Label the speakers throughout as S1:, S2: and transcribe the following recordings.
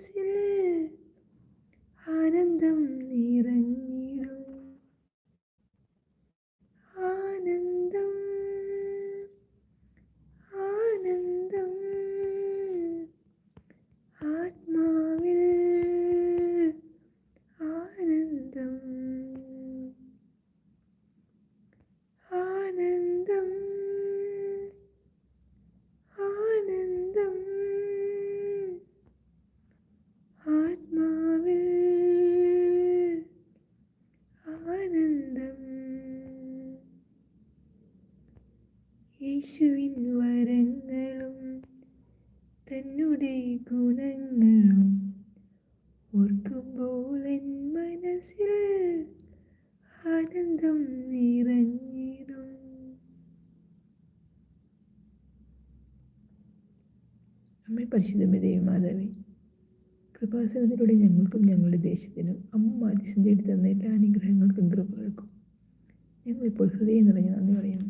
S1: മനസ്സിൽ ആനന്ദം നിറഞ്ഞിടും ആനന്ദം ആനന്ദം ആത്മാവിൽ ആനന്ദം ആനന്ദം ആനന്ദം ആത്മാവിൽ ആനന്ദം യേശുവിൻ വരങ്ങളും തന്നെ ഗുണങ്ങളും ഓർക്കുമ്പോൾ എൻ മനസ്സിൽ ആനന്ദം നിറഞ്ഞിടും. അമ്മ പരിശുദ്ധമേ ദൈവമാതാവേ കൃപാസനത്തിലൂടെ ഞങ്ങൾക്കും ഞങ്ങളുടെ ദേശത്തിനും അമ്മ തേടി തന്ന എല്ലാ അനുഗ്രഹങ്ങൾക്കും കൃപകൾക്കും ഞങ്ങളിപ്പോൾ ഹൃദയം നിറഞ്ഞ് നന്ദി പറയുന്നു.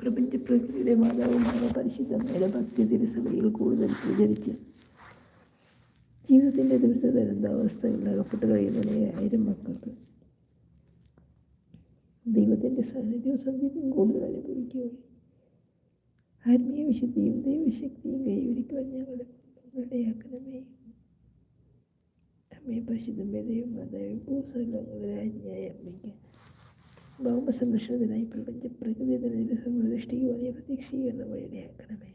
S1: പ്രപഞ്ച പ്രകൃതിയുടെ മാതാവുമായ പരിശുദ്ധമ്മയുടെ ഭക്തി തിരുസഭയിൽ കൂടുതൽ പ്രചരിച്ച് ജീവിതത്തിന്റെ ദുരിത ദുരന്താവസ്ഥകളിൽ അകപ്പെട്ട് കഴിയുന്ന ആയിരം മക്കൾക്ക് ദൈവത്തിന്റെ സാന്നിധ്യവും സന്ധിയും കൂടുതൽ അനുഭവിക്കുകയും ആത്മീയ വിശുദ്ധിയും ദൈവശക്തിയും കൈവരിക്കുവാൻ ഞങ്ങളുടെ ആക്കണമേ അമ്മയെ പരിശുദ്ധമേ ദൈവം ഭൂസകലങ്ങളുടെ രാജ്ഞിയായ അമ്മയ്ക്ക് ഭൗമ സംരക്ഷണത്തിനായി പ്രപഞ്ച പ്രകൃതി തന്നെ സൃഷ്ടിക്കുവാൻ പ്രതീക്ഷീകരണം വഴി ഇടയാക്കണമേ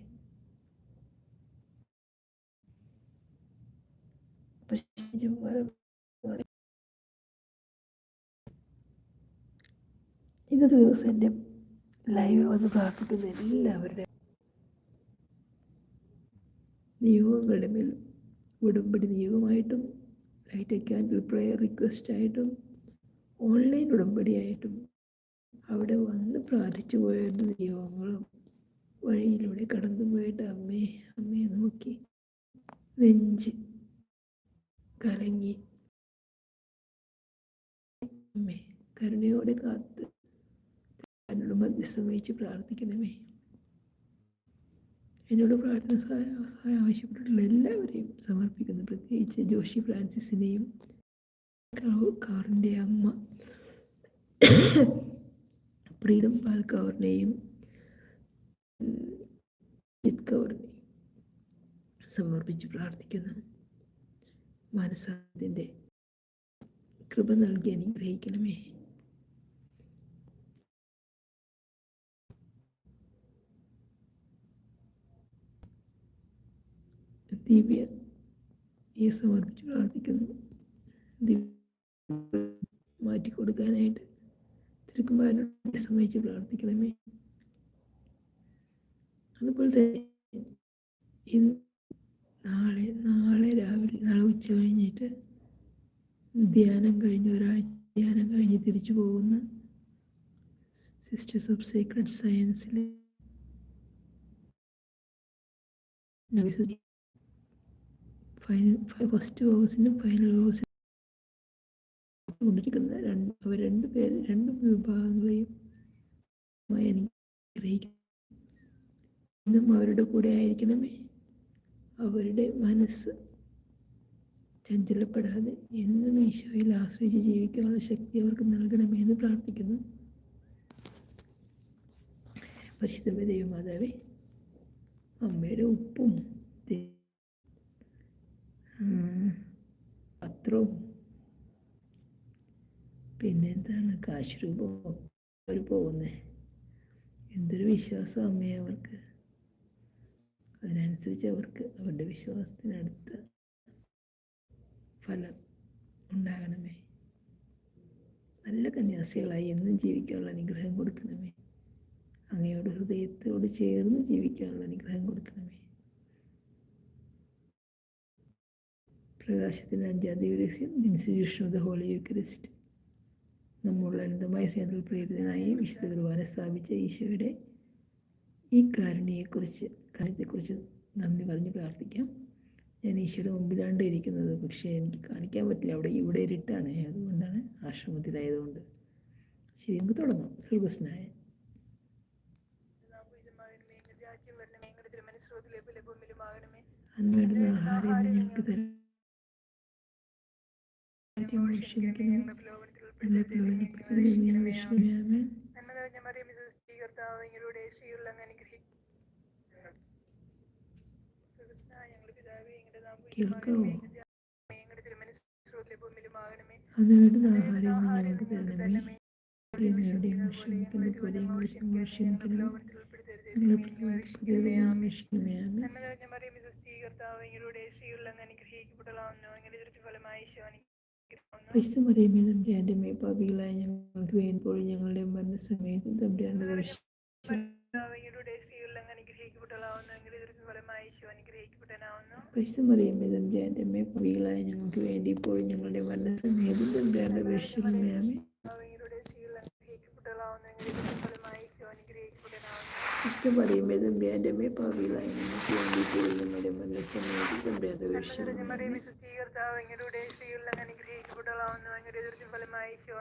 S1: ഇന്നത്തെ ദിവസം എന്റെ ലൈവിൽ വന്ന് പ്രാർത്ഥിക്കുന്ന എല്ലാവരുടെ നിയോഗങ്ങളുടെ മേൽ ഉടമ്പടി നിയോഗമായിട്ടും ലൈറ്റ് ക്യാൻഡിൽ പ്രെയർ റിക്വസ്റ്റായിട്ടും ഓൺലൈൻ ഉടമ്പടിയായിട്ടും അവിടെ വന്ന് പ്രാർത്ഥിച്ചു പോയിരുന്നു ദൈവങ്ങളും വഴിയിലൂടെ കടന്നു പോയിട്ട് അമ്മയെ അമ്മയെ നോക്കി. നെഞ്ച് കലങ്ങി. അമ്മേ കരുണയോടെ കാത്ത് എന്നോട് മധ്യസ്ഥം വഹിച്ച് പ്രാർത്ഥിക്കണമേ. എന്നോട് പ്രാർത്ഥന സഹായം സഹായം ആവശ്യപ്പെട്ടിട്ടുള്ള എല്ലാവരെയും സമർപ്പിക്കുന്നു. പ്രത്യേകിച്ച് ജോഷി ഫ്രാൻസിസിനെയും കാറിന്റെ അമ്മ. പ്രീതം പാൽ കൗറിനെയും ജിത് കൗറിനെയും സമർപ്പിച്ച് പ്രാർത്ഥിക്കുന്നു. മനസ്സാതിന്റെ കൃപ നൽകി അനുഗ്രഹിക്കണമേ. ദിവ്യ ഈ സമർപ്പിച്ച് പ്രാർത്ഥിക്കുന്നു. മാറ്റി മാറ്റിക്കൊടുക്കാനായിട്ട് തിരുക്കുമാരനോട് സമ്മതിച്ച് പ്രാർത്ഥിക്കണമേ. അതുപോലെ തന്നെ നാളെ നാളെ രാവിലെ നാളെ ഉച്ച കഴിഞ്ഞിട്ട് ധ്യാനം കഴിഞ്ഞ് ഒരാഴ്ച ധ്യാനം കഴിഞ്ഞ് തിരിച്ചു പോകുന്ന സിസ്റ്റേഴ്സ് ഓഫ് സീക്രട്ട് സയൻസിലെ ഫൈനൽ ഫസ്റ്റ് കോഴ്സിനും ഫൈനൽ കോഴ്സിനും കൊണ്ടിരിക്കുന്ന രണ്ട് അവർ രണ്ട് പേര് രണ്ട് വിഭാഗങ്ങളെയും അനുഗ്രഹിക്കും ഇന്നും അവരുടെ കൂടെ ആയിരിക്കണമേ. അവരുടെ മനസ്സ് ചഞ്ചലപ്പെടാതെ എന്നും ഈശോയിൽ ആശ്രയിച്ച് ജീവിക്കാനുള്ള ശക്തി അവർക്ക് നൽകണമേ എന്ന് പ്രാർത്ഥിക്കുന്നു. പരിശുദ്ധമേ ദൈവമാതാവേ അമ്മയുടെ ഉപ്പും പത്രവും പിന്നെന്താണ് കാശ് രൂപം അവർ പോകുന്നത് എന്തൊരു വിശ്വാസം അമ്മയെ അവർക്ക്. അതിനനുസരിച്ച് അവർക്ക് അവരുടെ വിശ്വാസത്തിനടുത്ത ഫലം ഉണ്ടാകണമേ. നല്ല കന്യാസികളായി എന്നും ജീവിക്കാനുള്ള അനുഗ്രഹം കൊടുക്കണമേ. അങ്ങയോട് ഹൃദയത്തോട് ചേർന്ന് ജീവിക്കാനുള്ള അനുഗ്രഹം കൊടുക്കണമേ. പ്രകാശത്തിന്റെ അഞ്ചാം ദിവസം institution of the holy Eucharist. നമ്മളുടെ അനന്തമായ സ്നേഹത്തിൽ പ്രീതനായി വിശുദ്ധ കുർബാന സ്ഥാപിച്ച ഈശോയുടെ ഈ കാരുണ്യയെക്കുറിച്ച് കാര്യത്തെക്കുറിച്ച് നന്ദി പറഞ്ഞ് പ്രാർത്ഥിക്കാം. ഞാൻ ഈശോയുടെ മുമ്പിലാണ്ട് ഇരിക്കുന്നത് പക്ഷേ എനിക്ക് കാണിക്കാൻ പറ്റില്ല. അവിടെ ഇവിടെ ഇരുട്ടാണ്. അതുകൊണ്ടാണ് ആശ്രമത്തിലായതുകൊണ്ട്. ശരി നമുക്ക് തുടങ്ങാം. സ്വർഗസ്നായ അന്ന് ആഹാരം ഞങ്ങൾക്ക് തരാം കേൾക്കാവോ വേണ്ടുന്ന ആഹാരം ഞങ്ങൾക്ക് തരണമേ ഞങ്ങളുടെയും ക്ഷമിക്കുന്ന പോലെ ഞങ്ങളെ ക്ഷമിക്കണം ഞങ്ങളെ പ്രലോഭനപ്പെടുത്തരുതേ എന്ന് വിഷ്ണുവേ. ആമേൻ. പരിശുദ്ധ മറിയമേ തമ്പുരാന്റെ മേ പാപികളായ മരണസമയത്തും തമ്പുരാന്റെ മേ പാപികളായ ഞങ്ങൾക്ക് ഇപ്പോഴും ഞങ്ങളുടെ മരണസമയത്തും തമ്പുരാന്റെ രക്ഷണമേ ആമേ പരിശുദ്ധ മറിയമേ തമ്പുരാന്റെ മേ പാപികളായ ഞങ്ങൾക്ക് വേണ്ടി ഇപ്പോഴും ഞങ്ങളുടെ മരണസമയത്തും തമ്പുരാന്റെ രക്ഷണമേ പാപികളായ ഞങ്ങൾക്ക് വേണ്ടി ഇപ്പോഴും ഞങ്ങളുടെ മരണസമയത്തും തമ്പുരാന്റെ രക്ഷണമേ ആമേ
S2: നന്മ നിറഞ്ഞ മറിയമേ സുസ്ഥീ കർത്താവ് അങ്ങയുടെ സ്ത്രീകളിൽ അങ്ങ് അനുഗ്രഹിക്കപ്പെട്ടതാവുന്നു അങ്ങയുടെ ദുരിതം ഫലമായി ഈശോ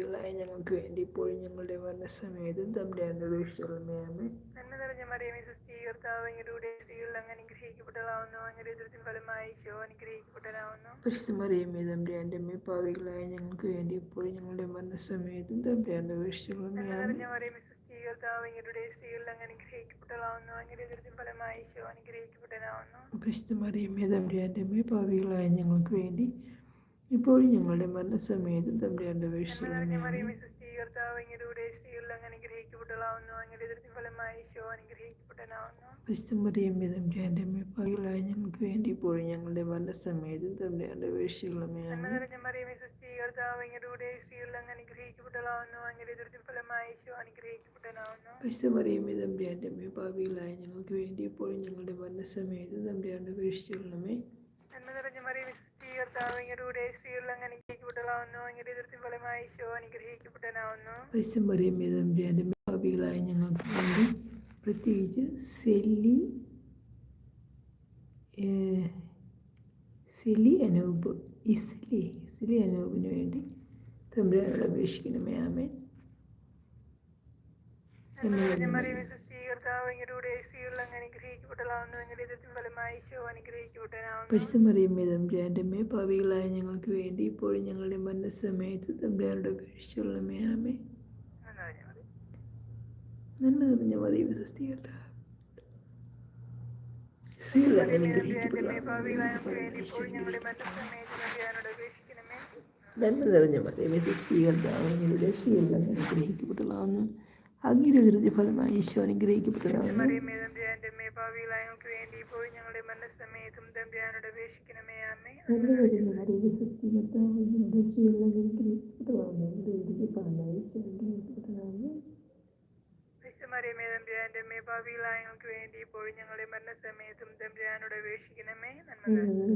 S1: പാപികളായ ഞങ്ങൾക്ക് വേണ്ടി പോയി. ഞങ്ങളുടെ മരണസമയത്തും തമ്മിൽ രക്ഷണമേ
S2: നന്മ
S1: ആമേ
S2: നിറഞ്ഞ മറിയമേ സുസ്ഥീ കർത്താവ് അങ്ങയുടെ സ്ത്രീകളിൽ അങ്ങ് അനുഗ്രഹിക്കപ്പെട്ടതാവുന്നു അങ്ങയുടെ ദുരിതം ഫലമായി ഈശോ അനുഗ്രഹിക്കപ്പെട്ടതാവുന്നു
S1: പരിശുദ്ധ മറിയമേ തമ്പുരാന്റെ മേ പാപികളായ ഞങ്ങൾക്ക് വേണ്ടി ഇപ്പോൾ ഞങ്ങളുടെ മരണസമയത്തും
S2: നന്മ
S1: രക്ഷണമേ
S2: നിറഞ്ഞ മറിയമേ സുസ്ഥീ കർത്താവ് അങ്ങയുടെ സ്ത്രീകളിൽ അങ്ങ് അനുഗ്രഹിക്കപ്പെട്ടതാവുന്നു അങ്ങയുടെ ദുരിതം ഫലമായി ഈശോ അനുഗ്രഹിക്കപ്പെട്ടതാവുന്നു
S1: പരിശുദ്ധ മറിയമേ തമ്പുരാന്റെ മേ പാപികളായ ഞങ്ങൾക്ക് വേണ്ടി ഇപ്പോഴും ഞങ്ങളുടെ മരണസമയത്ത് തമ്പുരാന്റെ രക്ഷണമേ
S2: ഞങ്ങൾക്ക് വേണ്ടി ഇപ്പോഴും ഞങ്ങളുടെ ദുരിതം ഫലമായി ഈശോ അനുഗ്രഹിക്കപ്പെട്ടതാവുന്നു
S1: പരിശുദ്ധ മറിയമേ പാപികളായ ഞങ്ങൾക്ക് വേണ്ടി ഇപ്പോഴും ഞങ്ങളുടെ മരണസമയത്ത് തമ്പുരാന്റെ രക്ഷണമേ
S2: കർത്താവ് അങ്ങയുടെ സ്ത്രീകളിൽ അങ്ങ് അനുഗ്രഹിക്കപ്പെട്ടതാവുന്നു അങ്ങയുടെ ദുരിതം ഫലമായി ഈശോ
S1: തമ്പുരാന്റെ മേ പാപികളായ ഞങ്ങൾക്ക് വേണ്ടി പ്രത്യേകിച്ച് സെല്ലി സെലി അനൂപ് ഇസ്ലി ഇസ്ലി അനൂപിന് വേണ്ടി തമ്പുരാനോട് അപേക്ഷിക്കണമേ. ആമേൻ.
S2: മറിയമേ
S1: മറിയമ്മേ തമ്പുരാന്റെ മേ പാവികളായ ഞങ്ങൾക്ക് വേണ്ടി ഇപ്പോഴും ഞങ്ങളുടെ മരണസമയത്ത് തമ്പുരാനോട് അപേക്ഷിച്ചുള്ളമേ ആമേ നന്മ നിറഞ്ഞ മതി സ്വസ്ഥീകർത്ത സ്ത്രീകളെ നന്മ നിറഞ്ഞ മതി സ്ത്രീകൾ
S2: ഇപ്പോഴും ഞങ്ങളുടെ മനസ്സമയത്തും തമ്പുരാനോട് അപേക്ഷിക്കണമേ ഒരു
S1: നന്മ നിറഞ്ഞ മറിയമേ സ്വസ്ഥീകർത്താവങ്ങളുടെ സ്ത്രീകൾ അനുഗ്രഹിക്കപ്പെട്ടതാവുന്നു അങ്ങയുടെ വിരുദ്ധ ഫലമായി ഈശോ
S2: അനുഗ്രഹിക്കപ്പെട്ടതാണ്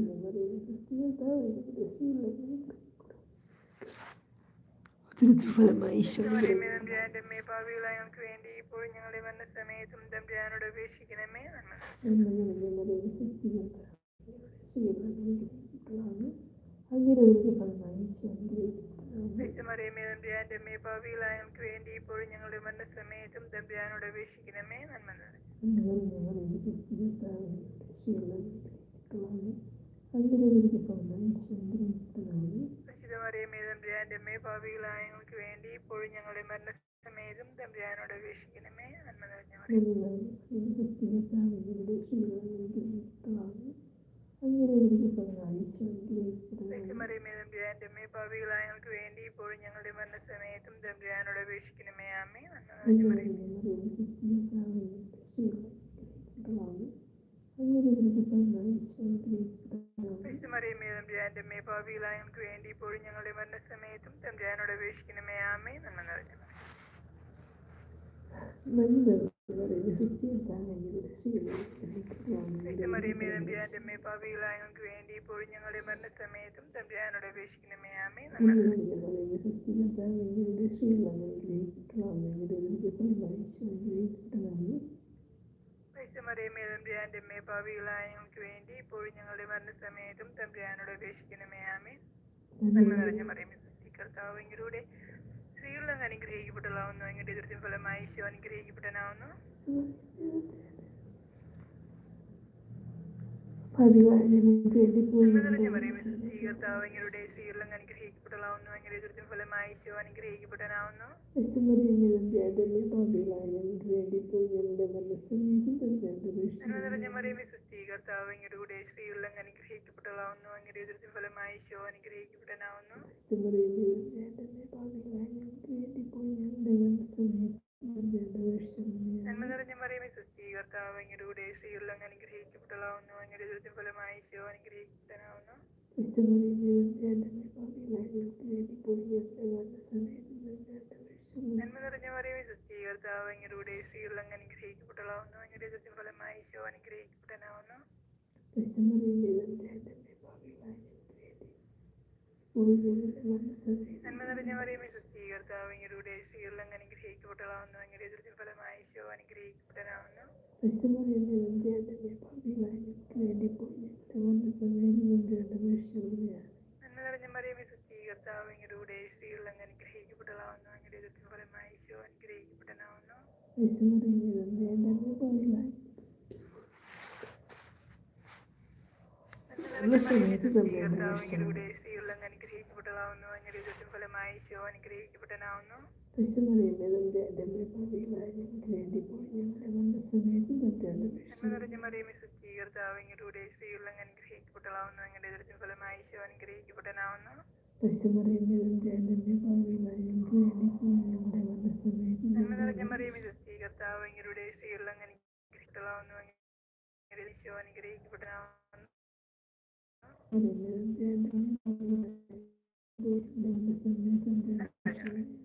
S2: ഞങ്ങളുടെ മരണസമയത്തും തമ്പുരാനോട് അപേക്ഷിക്കണമേ നന്മ
S1: ഫലമായി ഈശോ
S2: മറിയമേ തമ്പുരാന്റെ അമ്മേ ഭാവികളായങ്ങൾക്ക് വേണ്ടി ഇപ്പോഴും ഞങ്ങളുടെ മരണസമയത്തും തമ്പുരാനോട് അപേക്ഷിക്കണമേ നന്മ മറിയമേ തമ്പുരാന്റെ അമ്മേ ഭാവികളായങ്ങൾക്ക് പരിശുദ്ധ മറിയമേ തമ്പുരാന്റെ അമ്മേ ഭാവികളായങ്ങൾക്ക് വേണ്ടി ഇപ്പോഴും ഞങ്ങളുടെ മരണസമയത്തും തമ്പുരാനോട് അപേക്ഷിക്കണമേ. നന്മ നിറഞ്ഞ മറിയമേ മറിയമേ തമ്പുരാന്റെ അമ്മേ ഭാവികളായങ്ങൾക്ക് വേണ്ടി ഇപ്പോഴും ഞങ്ങളുടെ മരണസമയത്തും തമ്പുരാനോട് അപേക്ഷിക്കണമേ. ആമേ നന്മ നിറഞ്ഞ മറിയമേ പരിശുദ്ധ മറിയമേ തമ്പുരാന്റെ അമ്മേ ഭാവികളായങ്ങൾക്ക് വേണ്ടി ഇപ്പോഴും ഞങ്ങളുടെ മരണസമയത്തും തമ്പ്രാനോട് അപേക്ഷിക്കണമേ ആമേ നന്മ നിറഞ്ഞ. മറിയമേ
S1: നന്മ
S2: പരിശുമറിയമേ തമ്പുരാന്റെ അമ്മേ പാപികളായ ഞങ്ങൾക്ക് വേണ്ടി ഇപ്പോഴും ഞങ്ങളുടെ മരണസമയത്തും തമ്പുരാനോട് അപേക്ഷിക്കണമേ ആമേ പരിശുമറിയമേ തമ്പുരാന്റെ അമ്മേ ഭാവികളായ ഞങ്ങൾക്ക് വേണ്ടി ഇപ്പോഴും ഞങ്ങളുടെ മരണസമയത്തും തമ്പുരാനോട് അപേക്ഷിക്കണമേ ആമേ നന്മ നിറഞ്ഞ മറിയമേ സൃഷ്ടി കർത്താവ് എങ്കിലൂടെ സ്ത്രീകളിൽ അങ്ങ് അനുഗ്രഹിക്കപ്പെട്ടതാവുന്നു. അങ്ങയുടെ ദുരിതം ഫലമായി ഈശോ അനുഗ്രഹിക്കപ്പെട്ടനാവുന്നു. നന്മ നിറഞ്ഞ മറിയമേ സൃഷ്ടി സ്ത്രീകളിൽ അങ്ങ് അനുഗ്രഹിക്കപ്പെട്ടതാവുന്നു എങ്ങളുടെ എതിർത്തിൻ ഫലമായി ഈശോ അനുഗ്രഹിക്കപ്പെട്ടനാവുന്നു നന്മ നിറഞ്ഞ മറിയമേ സൃഷ്ടി കർത്താവ് എങ്ങളുടെ കൂടെ സ്ത്രീകളിൽ അങ്ങ് അനുഗ്രഹിക്കപ്പെട്ടതാവുന്നു എങ്ങളുടെ എതിർത്തിൻ ഫലമായി ഈശോ അനുഗ്രഹിക്കപ്പെട്ടനാവുന്നു നന്മ നിറഞ്ഞ മറിയമേ സൃഷ്ടി കർത്താവ് എങ്ങളുടെ കൂടെ സ്ത്രീകളിൽ അങ്ങ് അനുഗ്രഹിക്കപ്പെട്ടതാവുന്നു എങ്ങളുടെ എതിർത്തിൻ ഫലമായി ഈശോ അനുഗ്രഹിക്കപ്പെട്ടനാവുന്നു നന്മ നിറഞ്ഞ മറിയമേ സൃഷ്ടി കർത്താവ് എങ്ങളുടെ കൂടെ സ്ത്രീകളിൽ അങ്ങ് അനുഗ്രഹിക്കപ്പെട്ടതാവുന്നു എങ്ങളുടെ എതിർത്തിൻ ഫലമായി ഈശോ അനുഗ്രഹിക്കപ്പെട്ടനാവുന്നു നന്മ നിറഞ്ഞ മറിയമേ സൃഷ്ടി കർത്താവ് എങ്ങളുടെ കൂടെ സ്ത്രീകളിൽ അങ്ങ് അനുഗ്രഹിക്കപ്പെട്ടതാവുന്നു എങ്ങളുടെ എതിർത്തിൻ ഫലമായി ഈശോ അനുഗ്രഹിക്കപ്പെട്ടനാവുന്നു നന്മ മറിയമേ സൃഷ്ടി കർത്താവ് എങ്ങളുടെ കൂടെ സ്ത്രീകളിൽ അങ്ങ് അനുഗ്രഹിക്കപ്പെട്ടതാവുന്നു. എങ്ങളുടെ എതിർത്തിൻ ഫലമായി ഈശോ അനുഗ്രഹിക്കപ്പെട്ടനാവുന്നു കൂടെ സ്ത്രീകളിൽ അങ്ങ് അനുഗ്രഹിക്കപ്പെട്ടതാവുന്നു. എങ്ങളുടെ എതിർത്തിൻ ഫലമായി ഈശോ അനുഗ്രഹിക്കപ്പെട്ടനാവുന്നു നിറഞ്ഞ മറിയമേ സൃഷ്ടി കർത്താവ് എങ്ങളുടെ കൂടെ സ്ത്രീകളിൽ അങ്ങ് അനുഗ്രഹിക്കപ്പെട്ടതാവുന്നു എങ്ങളുടെ എതിർത്തിൻ ഫലമായി ഈശോ അനുഗ്രഹിക്കപ്പെട്ടനാവുന്നു. നന്മ നിറഞ്ഞ മറിയമേ സൃഷ്ടി കർത്താവ് എങ്ങളുടെ സ്ത്രീകളിൽ അങ്ങ് അനുഗ്രഹിക്കപ്പെട്ടതാവുന്നു എങ്ങളുടെ ഈശോ അനുഗ്രഹിക്കപ്പെട്ടനാവുന്നു.
S1: നന്മ നിറഞ്ഞ മറിയമേ സൃഷ്ടി കർത്താവ് എങ്ങളുടെ സ്ത്രീകളിൽ അങ്ങ് അനുഗ്രഹിക്കപ്പെട്ടതാവുന്നു
S2: മറിയമേ തമ്പുരാന്റെ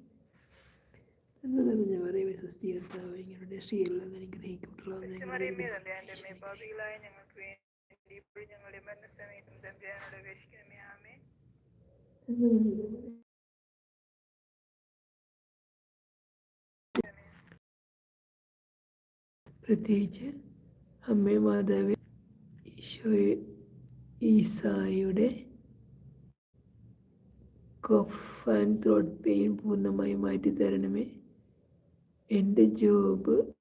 S1: പ്രത്യേകിച്ച് അമ്മേ മാതാവ് ഈശോ ഈസായുടെ കോഫ് ആൻഡ് ത്രോട്ട് പെയിൻ പൂർണമായി മാറ്റി തരണമേ എന്റെ ജോബ്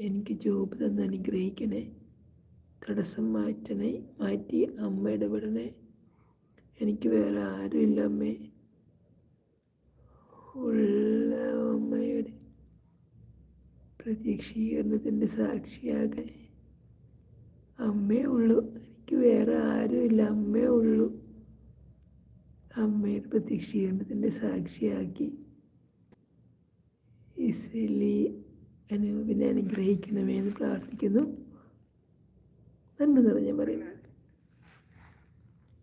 S1: എനിക്ക് ജോബ് തന്ന് അനുഗ്രഹിക്കണേ തടസ്സം മാറ്റണേ മാറ്റി അമ്മ ഇടപെടണേ. എനിക്ക് വേറെ ആരുമില്ല അമ്മേ. ഉള്ള അമ്മയുടെ പ്രതീക്ഷീകരണത്തിന്റെ സാക്ഷിയാകെ അമ്മേ ഉള്ളൂ. എനിക്ക് വേറെ ആരുമില്ല. അമ്മേ ഉള്ളൂ. അമ്മയുടെ പ്രതീക്ഷീകരണത്തിന്റെ സാക്ഷിയാക്കി. ഇസലി അനൂപിനെ അനുഗ്രഹിക്കണമേ എന്ന് പ്രാർത്ഥിക്കുന്നു. നന്മ നിറഞ്ഞ പറയുന്നു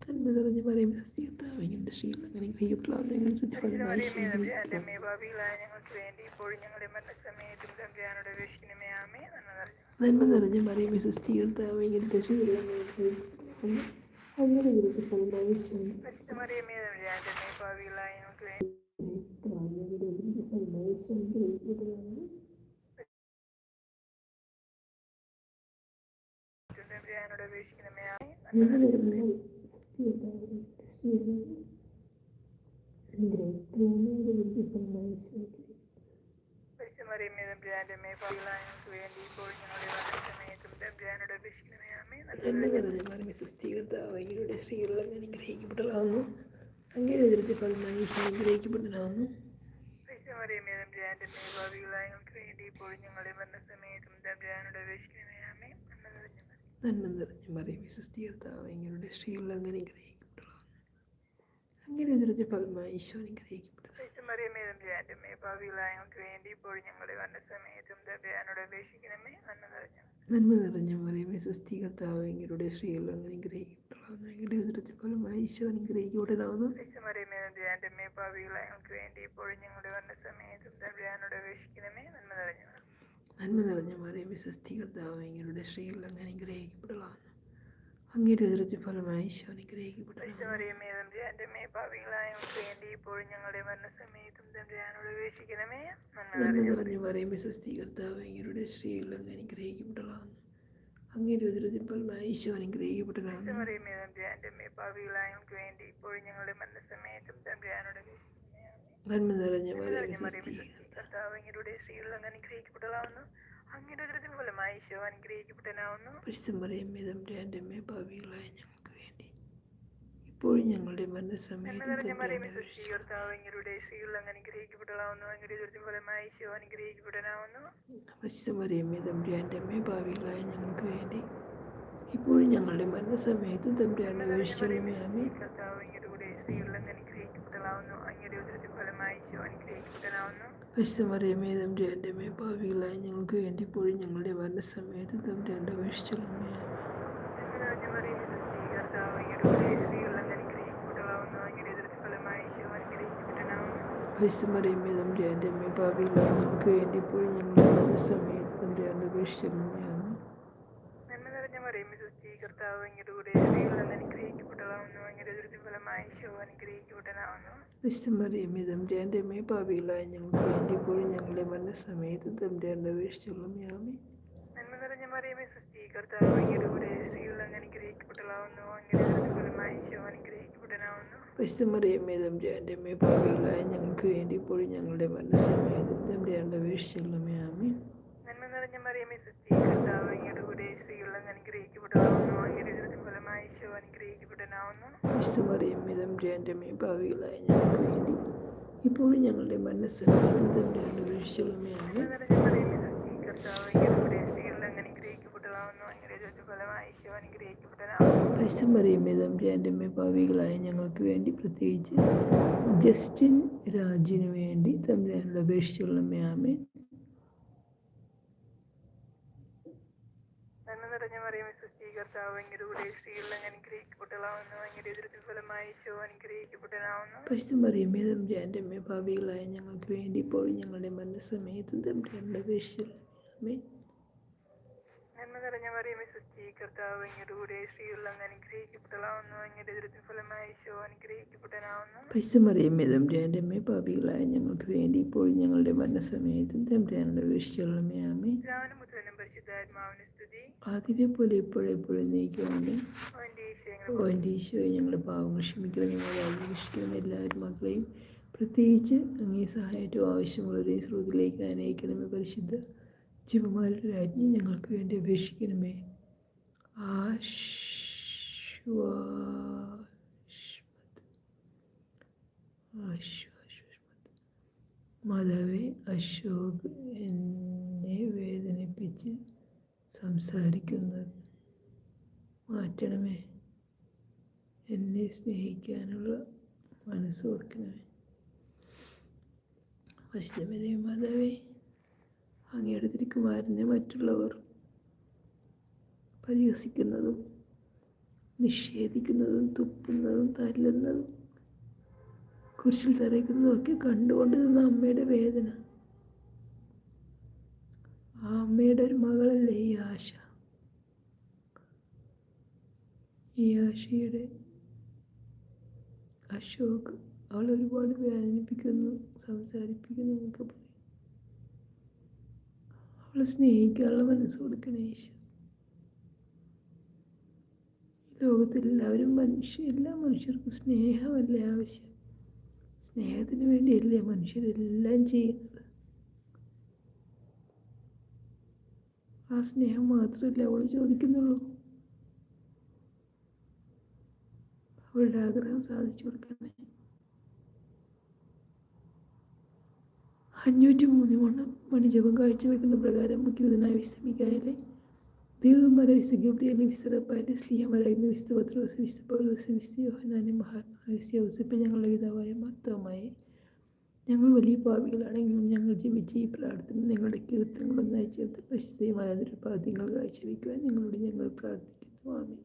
S1: നന്മ നിറഞ്ഞ പറയുമ്പോൾ
S2: ഞങ്ങളുടെ മരണസമയത്തും തമ്പുരാനോട് അപേക്ഷിക്കണമേ. ആമേ നന്മ നിറഞ്ഞ
S1: നിറഞ്ഞ മറിയമേ സസ്തീകർത്താവിന്റെ ശ്രീലം അങ്ങനെ ഇവരുടെ ഫലമായി
S2: തമ്പുരാനോട് അപേക്ഷിക്കണമേ ആമേ നന്മ നിറഞ്ഞ പരിശുദ്ധ മറിയമേ തമ്പുരാന്റെ അമ്മേ പാപികളായ ഞങ്ങൾക്ക് വേണ്ടി ഇപ്പോഴും ഞങ്ങളുടെ മരണസമയത്തും തമ്പുരാനോട് അപേക്ഷിക്കണമേ ആമേ നന്മ
S1: നന്മ
S2: നിറഞ്ഞ
S1: നിറഞ്ഞ മറിയമേ അങ്ങനെ എതിർത്തി
S2: നന്മ നിറഞ്ഞ
S1: സസ്തീകർത്താവിന്റെ ശ്രീലം അനുഗ്രഹിക്കപ്പെടാവുന്നു അങ്ങനെ എതിർത്ത് ഫലമായി ഈശോ
S2: ഞങ്ങൾക്ക് വേണ്ടി ഞങ്ങളുടെ മരണസമയത്തും തമ്പുരാനോട് അപേക്ഷിക്കണമേ. നന്മ നിറഞ്ഞു
S1: നന്മ നിറഞ്ഞ മറിയമേ സ്വസ്തി കർത്താവ് എങ്കിലൂടെ സ്ത്രീകൾ അങ്ങനെ ഗ്രഹിക്കപ്പെടാവുന്ന എങ്ങളുടെ ഉദരത്തിൽ ഫലമായി ഈശോ അനുഗ്രഹിക്കപ്പെടാവുന്നു
S2: നന്മ നിറഞ്ഞു
S1: നന്മ നിറഞ്ഞ മറിയമേ സ്വസ്തി കർത്താവ് എങ്കിലൂടെ സ്ത്രീകൾ അങ്ങനെ അങ്ങയുടെ ഉദരത്തിൽ ഫലമായി ഈശോ അനുഗ്രഹിക്കപ്പെടാവുന്നു
S2: പരിശുമറിയമേ തമ്പുരാന്റെ അമ്മേ ഭാവിയിലായ ഞങ്ങൾക്ക് വേണ്ടി ഇപ്പോഴും ഞങ്ങളുടെ മരണസമയത്തും തമ്പുരാനോട് അപേക്ഷിക്കണമേ. നന്മ
S1: നന്മ
S2: നിറഞ്ഞു
S1: നിറഞ്ഞ മറിയമേ സ്വസ്തി കർത്താവ് എങ്ങളുടെ സ്ത്രീകൾ അങ്ങനെ അനുഗ്രഹിക്കപ്പെടാവുന്നു അങ്ങയുടെ ഉദരത്തിൽ ഫലമായി ഈശോ
S2: അനുഗ്രഹിക്കപ്പെട്ടതാണ്
S1: നന്മ നിറഞ്ഞ മറിയമേ
S2: അങ്ങയുടെ സ്ത്രീകൾ അങ്ങ് അനുഗ്രഹിക്കപ്പെട്ടതാവുന്നു അങ്ങയുടെ ഉദരത്തിൻ ഫലമായി ഈശോ അനുഗ്രഹിക്കപ്പെട്ടനാവുന്നു.
S1: പരിശുദ്ധമറിയമ്മേ തമ്പുരാന്റെ അമ്മേ പാപികളായ ഞങ്ങൾക്ക് വേണ്ടി. ഇപ്പോഴും ഞങ്ങളുടെ
S2: അങ്ങയുടെ ഉദരത്തിൻ ഫലമായി ഈശോ
S1: പരിശുദ്ധമറിയമ്മേ തമ്പുരാന്റെ അമ്മേ പാപികളായ ഞങ്ങൾക്ക് വേണ്ടി. ഇപ്പോഴും ഞങ്ങളുടെ മരണസമയത്ത് ആമേ
S2: കർത്താവ് അങ്ങയുടെ ഫലമായി ഈശോ
S1: തമ്പുരാന്റെ അമ്മേ പാപികളായ ഞങ്ങൾക്ക് വേണ്ടി പോയി ഞങ്ങളുടെ മരണസമയത്ത് സമയത്ത് അപേക്ഷിച്ചോളമേ ആമേ
S2: നന്മ നിറഞ്ഞ മറിയമേ സ്വസ്തി കർത്താവ് അങ്ങയുടെ കൂടെ സ്ത്രീകൾ അങ്ങ് അനുഗ്രഹിക്കപ്പെട്ടതാവുന്നു. അങ്ങയുടെ ഉദരത്തിൻ ഫലമായി ഈശോ അനുഗ്രഹിക്കപ്പെട്ടനാവുന്നു
S1: പരിശുദ്ധമറിയമ്മേ തമ്പുരാന്റെ അമ്മേ പാപികളായ ഞങ്ങൾക്ക് വേണ്ടി ഇപ്പോഴും ഞങ്ങളുടെ മരണസമയത്ത് തമ്പുരാന്റെ അപേക്ഷിച്ചോളമേ ആമേ
S2: നന്മ നിറഞ്ഞ മറിയമേ സ്വസ്തി കർത്താവ് അങ്ങയുടെ കൂടെ അനുഗ്രഹിക്കപ്പെട്ടതാവുന്നു. അങ്ങയുടെ
S1: വിശുദ്ധമറിയമ്മേ തമ്പുരാന്റെ അമ്മേ പാപികളായ ഞങ്ങൾക്ക് വേണ്ടി ഇപ്പോഴും ഞങ്ങളുടെ മരണസമയത്ത് തമ്പുരാന്റെ അപേക്ഷിച്ചോളമേ ആമേ
S2: നന്മ നിറഞ്ഞ മറിയമേ സ്വസ്തി കർത്താവ് അങ്ങയുടെ കൂടെ സ്ത്രീകൾ അങ്ങ് അനുഗ്രഹിക്കപ്പെട്ടതാവുന്നു. അങ്ങയുടെ ഉദരത്തിൻ ഫലമായി ഈശോ അനുഗ്രഹിക്കപ്പെട്ടനാവുന്നു
S1: വിശുദ്ധമറിയമ്മേ തമ്പുരാന്റെ അമ്മേ പാപികളായ ഞങ്ങൾക്ക് വേണ്ടി ഇപ്പോഴും ഞങ്ങളുടെ മരണസമയത്ത് തമ്പുരാന്റെ അപേക്ഷിച്ചോളമേ ആമേ
S2: നന്മ നിറഞ്ഞ മറിയമേ കർത്താവ് അങ്ങയുടെ കൂടെ സ്ത്രീകൾ അനുഗ്രഹിക്കപ്പെടാവുന്നു അങ്ങയുടെ ഉദരത്തിൻ ഫലമായി ഈശോ അനുഗ്രഹിക്കപ്പെട്ടനാവുന്നു
S1: വിശുദ്ധമറിയമ്മേ തമ്പുരാന്റെ അമ്മേ പാപികളായ ഞങ്ങൾക്ക് വേണ്ടി. ഇപ്പോഴും ഞങ്ങളുടെ
S2: നിറഞ്ഞ മറിയമേ കർത്താവ് അങ്ങയുടെ കൂടെ അങ്ങയുടെ ഫലമായി ഈശോ
S1: തമ്പുരാന്റെ അമ്മേ ഞങ്ങൾക്ക് വേണ്ടി. പ്രത്യേകിച്ച് ജസ്റ്റിൻ രാജിനു വേണ്ടി തമ്മിലുള്ള അപേക്ഷിച്ചുള്ള ആമേ
S2: നന്മ നിറഞ്ഞ മറിയമേ സ്വസ്തി കർത്താവ് സ്ത്രീകളിൽ അനുഗ്രഹിക്കപ്പെട്ടതാവുന്നു ഉദരത്തിൻ ഫലമായി ഈശോ അനുഗ്രഹിക്കപ്പെട്ടനാവുന്നു
S1: പരിശുദ്ധമറിയമ്മേ തമ്പുരാന്റെ അമ്മേ പാപികളായ ഞങ്ങൾക്ക് വേണ്ടി ഇപ്പോൾ ഞങ്ങളുടെ മരണസമയത്തും അപേക്ഷിച്ചുള്ളമേ ആമേ
S2: നന്മ നിറഞ്ഞ മറിയമേ സ്വസ്തി കർത്താവ് അങ്ങയുടെ കൂടെ സ്ത്രീകൾ അങ്ങ് അനുഗ്രഹിക്കപ്പെട്ടതാവുന്നു. അങ്ങയുടെ ഉദരത്തിൻ ഫലമായി ഈശോ അനുഗ്രഹിക്കപ്പെട്ടനാവുന്നു
S1: പരിശുദ്ധമറിയമ്മേ തമ്പുരാന്റെ അമ്മേ പാപികളായ ഞങ്ങൾക്ക് വേണ്ടി ഇപ്പോൾ ഞങ്ങളുടെ മരണസമയത്തും തമ്പുരാനോട് അപേക്ഷിച്ചുള്ളമേ ആമേ
S2: പിതാവിനും പുത്രനും പരിശുദ്ധാത്മാവിന് സ്തുതി.
S1: ആദ്യത്തെ പോലെ ഇപ്പോഴെപ്പോഴും നീക്കുവാമേ ഓന്റെ ഈശോയെ ഞങ്ങളുടെ പാവങ്ങൾ ക്ഷമിക്കണം. ഞങ്ങളെ അന്വേഷിക്കണം എല്ലാവരും മക്കളെയും പ്രത്യേകിച്ച് അങ്ങേ സഹായവും ആവശ്യമുള്ളവരെ ഈ ശ്രുതിയിലേക്ക് അനയിക്കണമേ പരിശുദ്ധ. ജീവമാരുടെ രാജ്ഞി ഞങ്ങൾക്ക് വേണ്ടി അപേക്ഷിക്കണമേ. ആശ്വാസ്മത് മാതാവേ അശോക് എന്നെ വേദനിപ്പിച്ച് സംസാരിക്കുന്നത് മാറ്റണമേ. എന്നെ സ്നേഹിക്കാനുള്ള മനസ്സ് കൊടുക്കണമേ പശുതമതേ മാതാവേ. അങ്ങയുടെ തിരുക്കുമാരനെ മറ്റുള്ളവർ. പരിഹസിക്കുന്നതും നിഷേധിക്കുന്നതും തുപ്പുന്നതും തല്ലുന്നതും കുരിശിൽ ഒക്കെ കണ്ടുകൊണ്ടിരുന്ന അമ്മയുടെ വേദന. ആ അമ്മയുടെ ഒരു മകളല്ലേ ഈ ആശ? ഈ ആശയുടെ അശോക് അവൾ ഒരുപാട് വേദനിപ്പിക്കുന്നു സംസാരിപ്പിക്കുന്നു എന്നൊക്കെ അവളെ സ്നേഹിക്കാനുള്ള മനസ്സ് കൊടുക്കണേ ഈശോ. എല്ലാവരും മനുഷ്യ എല്ലാ മനുഷ്യർക്കും സ്നേഹമല്ലേ ആവശ്യം? സ്നേഹത്തിന് വേണ്ടിയല്ലേ മനുഷ്യരെല്ലാം ചെയ്യുന്നത്? ആ സ്നേഹം മാത്രമല്ല അവൾ ചോദിക്കുന്നുള്ളൂ? അവളുടെ ആഗ്രഹം സാധിച്ചു കൊടുക്കണേ. അഞ്ഞൂറ്റി മൂന്ന് മണം. മണിജപം കാഴ്ചവെക്കുന്ന പ്രകാരം മുഖ്യതിനായി വിശ്രമിക്കായാലേ ദൈവന്മാരെ വിശുദ്ധ ഗബ്രിയലെ വിശുദ്ധപ്പാന്റെ സ്ലീഹമരായിരുന്ന വിശുദ്ധ പത്രോസ് വിശുദ്ധ പൗലോസ് വിശുദ്ധ ഞങ്ങളുടെ പിതാവായ മർത്തവുമായി ഞങ്ങൾ വലിയ പാവികളാണെങ്കിലും ഞങ്ങൾ ജീവിച്ച ഈ പ്രാർത്ഥന നിങ്ങളുടെ കീർത്തനങ്ങളൊന്നായി ചേർത്ത് പ്രശസ്തമായ ഒരു പാദ്യങ്ങൾ കാഴ്ചവെക്കുവാൻ നിങ്ങളോട് ഞങ്ങൾ പ്രാർത്ഥിക്കുന്നു. ആമി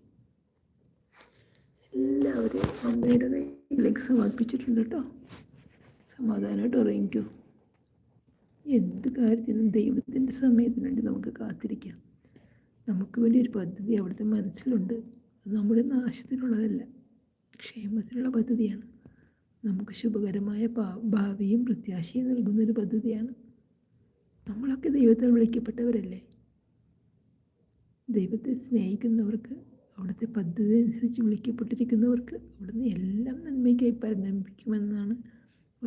S1: എല്ലാവരെയും അമ്മയുടെ സമർപ്പിച്ചിട്ടുണ്ട് കേട്ടോ. സമാധാനമായിട്ട് ഉറങ്ങിക്കോ. എന്ത് കാര്യത്തിനും ദൈവത്തിന്റെ സമയത്തിന് വേണ്ടി നമുക്ക് കാത്തിരിക്കാം. നമുക്ക് വേണ്ടി ഒരു പദ്ധതി അവിടുത്തെ മനസ്സിലുണ്ട്. അത് നമ്മുടെ നാശത്തിനുള്ളതല്ല ക്ഷേമത്തിനുള്ള പദ്ധതിയാണ്. നമുക്ക് ശുഭകരമായ ഭാവിയും പ്രത്യാശയും നൽകുന്ന ഒരു പദ്ധതിയാണ്. നമ്മളൊക്കെ ദൈവത്താൽ വിളിക്കപ്പെട്ടവരല്ലേ? ദൈവത്തെ സ്നേഹിക്കുന്നവർക്ക് അവിടുത്തെ പദ്ധതി അനുസരിച്ച് വിളിക്കപ്പെട്ടിരിക്കുന്നവർക്ക് അവിടുന്ന് എല്ലാം നന്മയ്ക്കായി പരിണമിക്കുമെന്നാണ്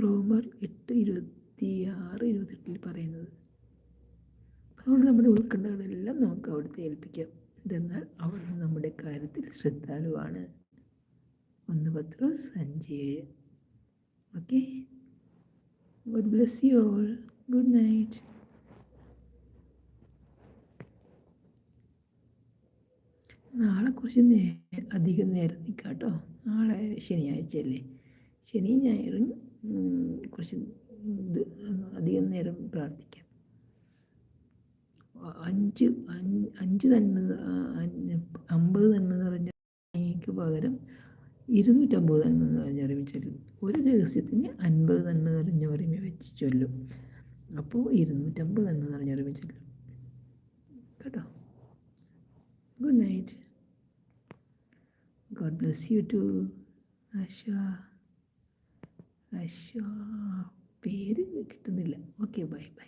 S1: റോമർ എട്ട് ഇരുപത്തി ആറ് ഇരുപത്തെട്ടിൽ പറയുന്നത്. അതുകൊണ്ട് നമ്മുടെ ഉത്കണ്ഠകളെല്ലാം നമുക്ക് അവിടുത്തെ ഏൽപ്പിക്കാം. ഇതെന്നാൽ അവിടുന്ന് നമ്മുടെ കാര്യത്തിൽ ശ്രദ്ധാലുവാണ്. ഒന്ന് പത്രോസ് അഞ്ച് ഏഴ് okay? God bless you all good night നാളെ കുറച്ച് നേ അധികം നേരം നിൽക്കാം കേട്ടോ നാളെ ശനിയാഴ്ചയല്ലേ. ശനി ഞായറും കുറച്ച് അധികം നേരം പ്രാർത്ഥിക്കാം. അഞ്ച് അഞ്ച് അഞ്ഞ- അമ്പത് നന്മ നിറഞ്ഞ എനിക്ക് പകരം ഇരുന്നൂറ്റമ്പത് നന്മ നിറഞ്ഞ ഒരുമി ചൊല്ലും. ഒരു രഹസ്യത്തിന് അൻപത് നന്മ നിറഞ്ഞ ഒരുമി വെച്ച് ചൊല്ലും. അപ്പോൾ ഇരുന്നൂറ്റമ്പത് നന്മ നിറഞ്ഞ ഒരുമി ചൊല്ലും. കേട്ടോ? Good night God bless you too അശ്വ അശ്വ പേര് കിട്ടുന്നില്ല. Okay bye bye